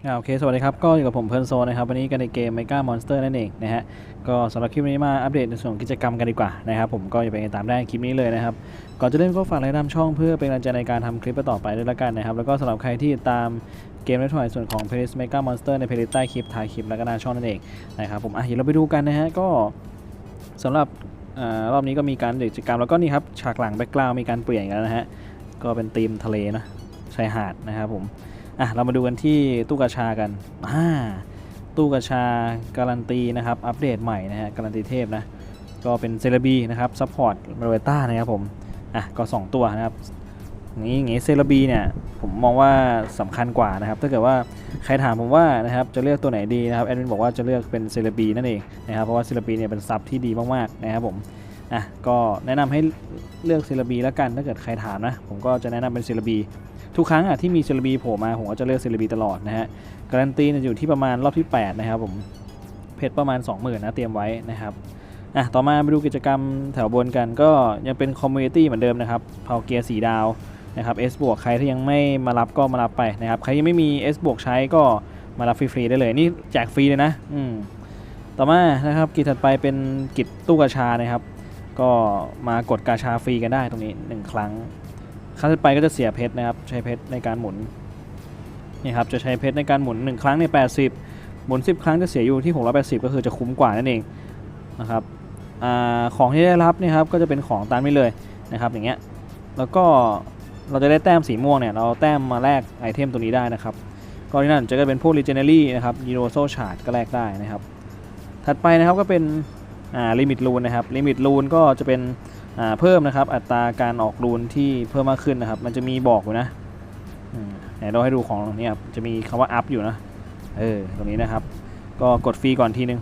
โอเค สวัสดีครับ ก็อยู่กับผมเพลิร์นโซนนะครับ วันนี้กันในเกม Mega Monster นั่นเองนะฮะ ก็สำหรับคลิปนี้มาอัปเดตในส่วนกิจกรรมกันดีกว่านะครับผมก็อย่าไปตามได้คลิปนี้เลยนะครับ ก่อนจะเล่นก็ฝากไลค์ตามช่องเพื่อเป็นกำลังใจในการทำคลิปต่อไปด้วยละกันนะครับ แล้วก็สำหรับใครที่ตามเกมในส่วนของ Playlist Mega Monster ใน Playlist ใต้คลิปท้ายคลิปแล้วก็หน้าช่องนั่นเองนะครับผมอะเดี๋ยวเราไปดูกันนะฮะ ก็สำหรับอรอบนี้ก็มีการกิจกรรมแล้วก็นี่ครับฉากหลังแบ็กกราวมีการเปลี่ยนกันนะฮะ ก็เป็นธีมทะเลนะชายหาดนะครับผม อะเรามาดูกันที่ตู้กาชากันอ่าตู้กาชาการันตีนะครับอัปเดตใหม่นะฮะการันตีเทพนะก็เป็นเซเลบีนะครับซัพพอร์ตมาเวต้านะครับผมอะก็ 2 ตัวนะครับงี้อย่างงี้เซเลบีเนี่ยผมมองว่าสำคัญกว่านะครับถ้าเกิดว่าใครถามผมว่านะครับจะเลือกตัวไหนดีนะครับแอดมินบอกว่าจะเลือกเป็นเซเลบีนั่นเองนะครับเพราะว่าเซเลบีเนี่ยเป็นซับที่ดีมากๆนะครับผม อะก็แนะนำให้เลือกเซเลบีแล้วกันถ้าเกิดใครถามนะผมก็จะแนะนำเป็นเซเลบีทุกครั้งอะที่มีเซเลบีโผล่มาผมก็จะเลือกเซเลบีตลอดนะฮะการันตีอยู่ที่ประมาณรอบที่ 8 นะครับผมเพชรประมาณ 20,000นะเตรียมไว้นะครับอะต่อมาไปดูกิจกรรมแถวบนกันก็ยังเป็นคอมมูนิตี้เหมือนเดิมนะครับเผาเกียร์สีดาวนะครับ S บวกใครที่ยังไม่มารับก็มารับไปนะครับใครยังไม่มี S บวกใช้ก็มารับฟรีๆได้เลยนี่แจกฟรีเลยนะอืมต่อมานะครับกิจถัดไปเป็นกิจตู้กาชานะครับ ก็มากดกาชาฟรีกันได้ตรงนี้ 1 ครั้ง ครั้งถัดไปก็จะเสียเพชรนะครับ ใช้เพชรในการหมุนนี่ครับจะใช้เพชรในการหมุน 1 ครั้งใน 80 หมุน 10 ครั้งจะเสียอยู่ที่ 680 ก็คือจะคุ้มกว่านั่นเองนะครับอของที่ได้รับนี่ครับก็จะเป็นของตามนี้เลยนะครับอย่างเงี้ยแล้วก็เราจะได้แต้มสีม่วงเนี่ยเราแต้มมาแลกไอเทมตัวนี้ได้นะครับก็ที่นั่นจะก็เป็นพวก Legendary นะครับ Universal Shard ก็แลกได้นะครับ ถัดไปนะครับก็เป็น ลิมิตรูนนะครับลิมิตรูนก็จะเป็นเพิ่มนะครับ อัตราการออกรูนที่เพิ่มมากขึ้นนะครับ มันจะมีบอกอยู่นะไหนเราให้ดูของนี้ครับจะมีคำว่า up อยู่นะเออตรงนี้นะครับ ก็กดฟรีก่อนทีนึง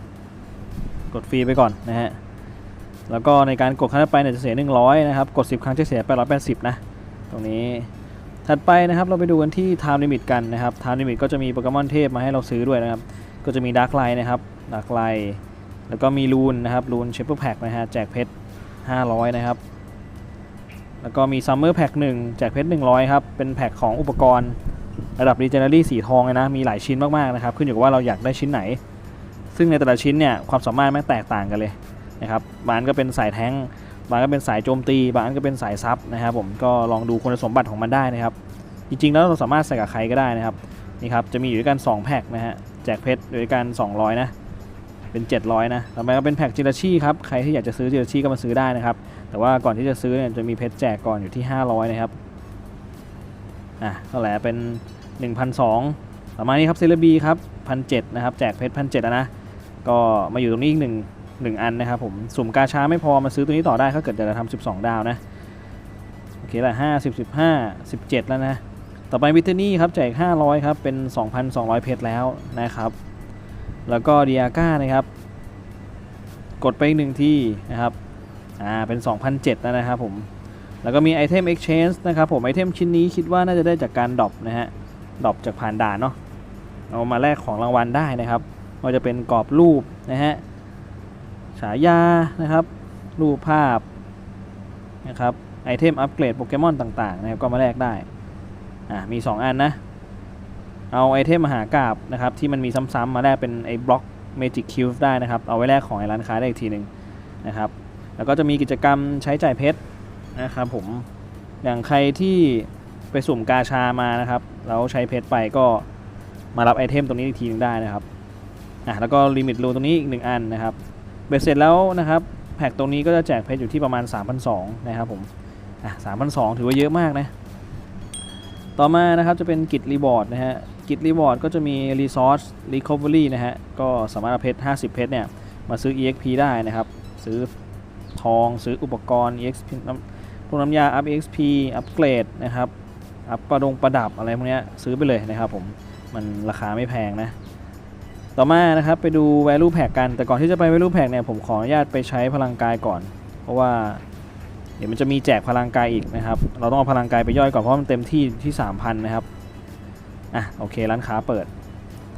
กดฟรีไปก่อนนะฮะแล้วก็ในการกดครั้งต่อไปเนี่ยจะเสีย 100 นะครับ กด 10 ครั้งจะเสีย 880 นะ ตรงนี้ถัดไปนะครับเราไปดูกันที่ time limit กันนะครับ time limit ก็จะมีโปเกมอนเทพมาให้เราซื้อด้วยนะครับ ก็จะมี Dark Light นะครับ Dark Light แล้วก็มีรูนนะครับรูนเชฟเปอร์แพ็กนะฮะแจกเพชร500 นะครับ แล้วก็มี Summer Pack 1แจกเพชร100 ครับ เป็นแพ็กของอุปกรณ์ระดับ Legendary สีทองเลยนะ มีหลายชิ้นมาก ๆ นะครับ ขึ้นอยู่กับว่าเราอยากได้ชิ้นไหน ซึ่งในแต่ละชิ้นเนี่ย ความสามารถแม่งแตกต่างกันเลยนะครับ บางอันก็เป็นสายแท้ง บางอันก็เป็นสายโจมตี บางอันก็เป็นสายซับนะครับผม ก็ลองดูคุณสมบัติของมันได้นะครับ จริง ๆ แล้วเราสามารถใส่กับใครก็ได้นะครับ นี่ครับ จะมีอยู่ด้วยกัน 2 แพ็กนะฮะ แจกเพชรด้วยกัน 200 นะ เป็น 700 นะต่อมาก็เป็นแพ็กจิราชีครับ ใครที่อยากจะซื้อจิราชีก็มาซื้อได้นะครับ แต่ว่าก่อนที่จะซื้อเนี่ยจะมีเพชรแจกก่อนอยู่ที่ 500 นะครับ อะเท่าไหร่เป็น 1,200 ต่อมานี้ครับเซเลบีครับ1,700นะครับ แจกเพชร1,700นะ ก็มาอยู่ตรงนี้อีกหนึ่งหนึ่งอันนะครับผมสุ่มกาชาไม่พอมาซื้อตัวนี้ต่อได้ถ้าเกิดจะทำ12ดาวนะโอเคละ5 10 15 17แล้วนะ ต่อไปวิตเทนี่ครับแจก500ครับ เป็น2,200เพชรแล้วนะครับ แล้วก็ดีอาก้านะครับ กดไปอีกหนึ่งที่นะครับอ่าเป็น2,007แล้วนะครับผม แล้วก็มีไอเทม Exchange นะครับผมไอเทมชิ้นนี้คิดว่าน่าจะได้จากการดรอปนะฮะดรอปจากผ่านด่านเนาะเอามาแลกของรางวัลได้นะครับว่าจะเป็นกรอบรูปนะฮะฉายานะครับ รูปภาพนะครับไอเทมอัปเกรดโปเกมอนต่างๆนะครับก็มาแลกได้อ่ามี 2 อันนะ เอาไอเทมมหากราบนะครับที่มันมีซ้ำๆมาแลกเป็นไอ้บล็อกเมจิกคิวได้นะครับ เอาไว้แลกของไอร้านค้าได้อีกทีหนึ่งนะครับ แล้วก็จะมีกิจกรรมใช้จ่ายเพชรนะครับผมอย่างใครที่ไปสุ่มกาชามานะครับแล้วใช้เพชรไปก็มารับไอเทมตรงนี้อีกทีหนึงได้นะครับอะแล้วก็ลิมิตรูตรงนี้อีกหนึ่งอันนะครับเบ็ดเสร็จแล้วนะครับแพ็กตรงนี้ก็จะแจกเพชรอยู่ที่ประมาณ 3,200 นะครับผมอะ3,200 ถือว่าเยอะมากนะ ต่อมานะครับจะเป็นกิจรีบอร์ดนะฮะกิจรีบอร์ดก็จะมี Resource Recovery นะฮะก็สามารถเอาเพชร 50 เพชรเนี่ยมาซื้อ EXP ได้นะครับ ซื้อทองซื้ออุปกรณ์ EXP พวกน้ำยา up EXP อัปเกรดนะครับอัปประดงประดับอะไรพวกเนี้ยซื้อไปเลยนะครับผมมันราคาไม่แพงนะ ต่อมานะครับไปดู value pack กันแต่ก่อนที่จะไป value pack เนี่ยผมขออนุญาตไปใช้พลังกายก่อน เพราะว่า เดี๋ยวมันจะมีแจกพลังกายอีกนะครับ เราต้องเอาพลังกายไปย่อยก่อนเพราะมันเต็มที่ที่ 3,000 นะครับ อะโอเคร้านค้าเปิด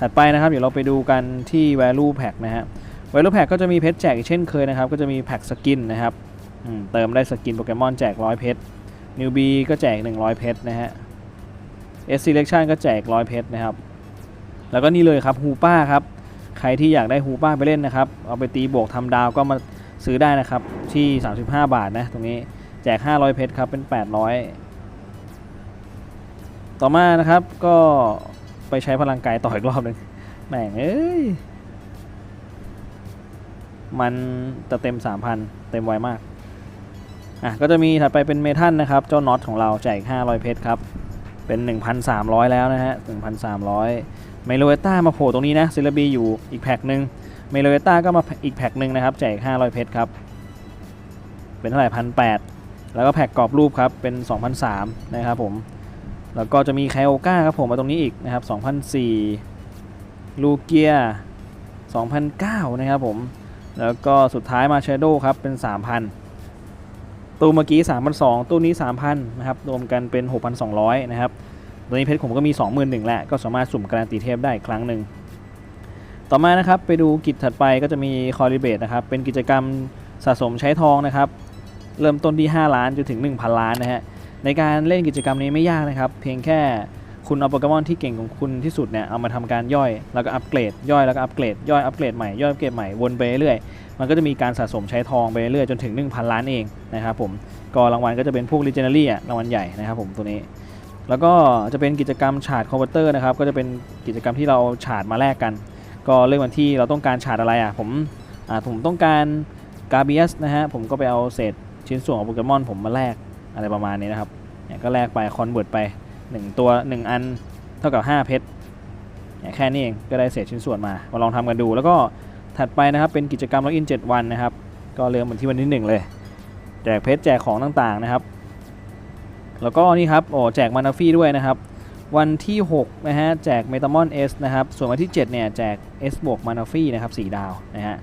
ถัดไปนะครับ เดี๋ยวเราไปดูกันที่ value pack นะฮะ value pack ก็จะมีเพชรแจกอีกเช่นเคยนะครับ ก็จะมีแพ็กสกินนะครับเติมได้สกินโปเกมอนแจก 100 เพชร newbie ก็แจก 100 เพชรนะฮะ S selection ก็แจก 100 เพชรนะครับ แล้วก็นี่เลยครับฮูป้าครับ ใครที่อยากได้ฮูป้าไปเล่นนะครับ เอาไปตีบวกทำดาวก็มา ซื้อได้นะครับที่ 35 บาทนะตรงนี้แจก 500 เพชรครับเป็น 800 ต่อมานะครับก็ไปใช้พลังกายต่ออีกรอบหนึ่งแม่งเอ้ยมันจะเต็ม 3,000 เต็มไวมากอะก็จะมีถัดไปเป็นเมทัลนะครับ เจ้าน็อตของเราแจก 500 เพชรครับ เป็น 1,300 แล้วนะฮะ 1,300 ไมโลเอต้ามาโผล่ตรงนี้นะซิลบีอยู่อีกแพ็คหนึ่ง เมโลเอต้าก็มาอีกแพ็คหนึ่งนะครับแจก500เพชรครับ เป็นเท่าไหร่พันแแล้วก็แพ็คกรอบรูปครับ เป็น 2,003นะครับผม แล้วก็จะมีไคโอก้าครับผมมาตรงนี้อีกนะครับ2,004ลูเกีย2,009 นะครับผม แล้วก็สุดท้ายมา Shadow ครับ เป็น 3,000 ตู้เมื่อกี้ 3,200 ตู้นี้ 3,000 นะครับ รวมกันเป็น 6,200 นะครับ ตัวนี้เพชรผมก็มี 21,000แหละ ก็สามารถสุ่มการันตีเทพได้อีกครั้งหนึ่ง ต่อมานะครับไปดูกิจถัดไปก็จะมีคอริเบตนะครับเป็นกิจกรรมสะสมใช้ทองนะครับเริ่มต้นที่ 5 ล้านจนถึง 1,000 ล้านนะฮะในการเล่นกิจกรรมนี้ไม่ยากนะครับ เพียงแค่คุณเอาโปเกมอนที่เก่งของคุณที่สุดเนี่ยเอามาทำการย่อยแล้วก็อัปเกรด ย่อยแล้วก็อัปเกรดย่อยอัปเกรดใหม่ย่อยอัปเกรดใหม่วนไปเรื่อยมันก็จะมีการสะสมใช้ทองไปเรื่อยจนถึง 1,000 ล้านเองนะครับผมก็รางวัลก็จะเป็นพวก l e g e n d a r y อะรางวัลใหญ่นะครับผมตัวนี้แล้วก็จะเป็นกิจกรรมฉาดคอมพิวเตอร์นะครับก็จะเป็นกิจกรรมที่เราฉาดมาแลกกัน ก็เรื่องวันที่เราต้องการฉาดอะไรอะผมอ่าผมต้องการกาเบียสนะฮะผมก็ไปเอาเศษชิ้นส่วนของโปเกมอนผมมาแลกอะไรประมาณนี้นะครับเนี่ยก็แลกไปคอนเวิร์ตไป 1 ตัว 1 อันเท่ากับ 5 เพชรเนี่ยแค่นี้เองก็ได้เศษชิ้นส่วนมามาลองทำกันดู แล้วก็ถัดไปนะครับเป็นกิจกรรมล็อกอิน 7 วันนะครับ ก็เริ่มเหมือนที่วันที่1เลย แจกเพชรแจกของต่างๆนะครับ แล้วก็นี่ครับโอ้แจกมานาฟี่ด้วยนะครับ วันที่ 6 นะฮะ แจกเมตามอนเอสนะครับ ส่วนวันที่ 7 เนี่ย แจก S บวกมานาฟี่นะครับ4ดาวนะฮะ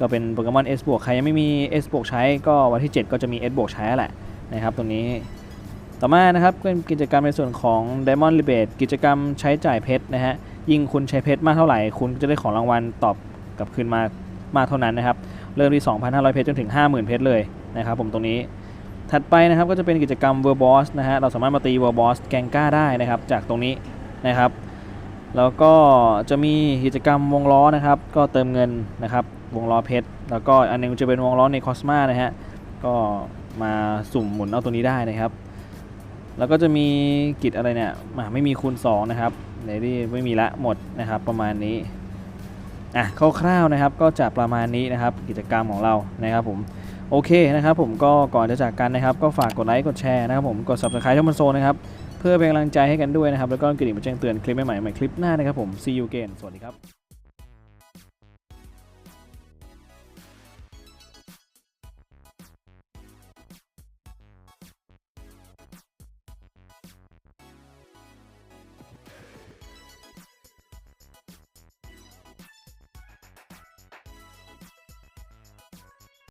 ก็เป็นโปเกมอน S บวกใครยังไม่มี S บวกใช้ก็วันที่ 7 ก็จะมี S บวกใช้แหละนะครับตรงนี้ต่อมานะครับเป็นกิจกรรมในส่วนของ Diamond Rebate กิจกรรมใช้จ่ายเพชรนะฮะยิ่งคุณใช้เพชรมากเท่าไหร่ คุณจะได้ของรางวัลตอบกลับคืนมามากเท่านั้นนะครับ เริ่มที่ 2,500 เพชรจนถึง 50,000 เพชรเลยนะครับผมตรงนี้ ถัดไปนะครับก็จะเป็นกิจกรรม World Boss นะฮะเราสามารถมาตี World Boss แกงก้าได้นะครับ จากตรงนี้นะครับ แล้วก็จะมีกิจกรรมวงล้อนะครับ ก็เติมเงินนะครับ วงล้อเพชรแล้วก็อันหนึงจะเป็นวงล้อในคอสมานะฮะก็มาสุ่มหมุนเอาตัวนี้ได้นะครับ แล้วก็จะมีกิจอะไรเนี่ยไม่มีคูณ2นะครับเนดี้ไม่มีละหมดนะครับประมาณนี้ อะคร่าวๆนะครับก็จะประมาณนี้นะครับกิจกรรมของเรานะครับผมโอเคนะครับผมก็ก่อนจะจากกันนะครับ ก็ฝากกดไลค์กดแชร์นะครับผมกด subscribe ช่องมันโซนะครับเพื่อเป็นกำลังใจให้กันด้วยนะครับ แล้วก็กระดิ่งมาแจ้งเตือนคลิปใหม่ๆใหม่คลิปหน้านะครับผม see you again สวัสดีครับ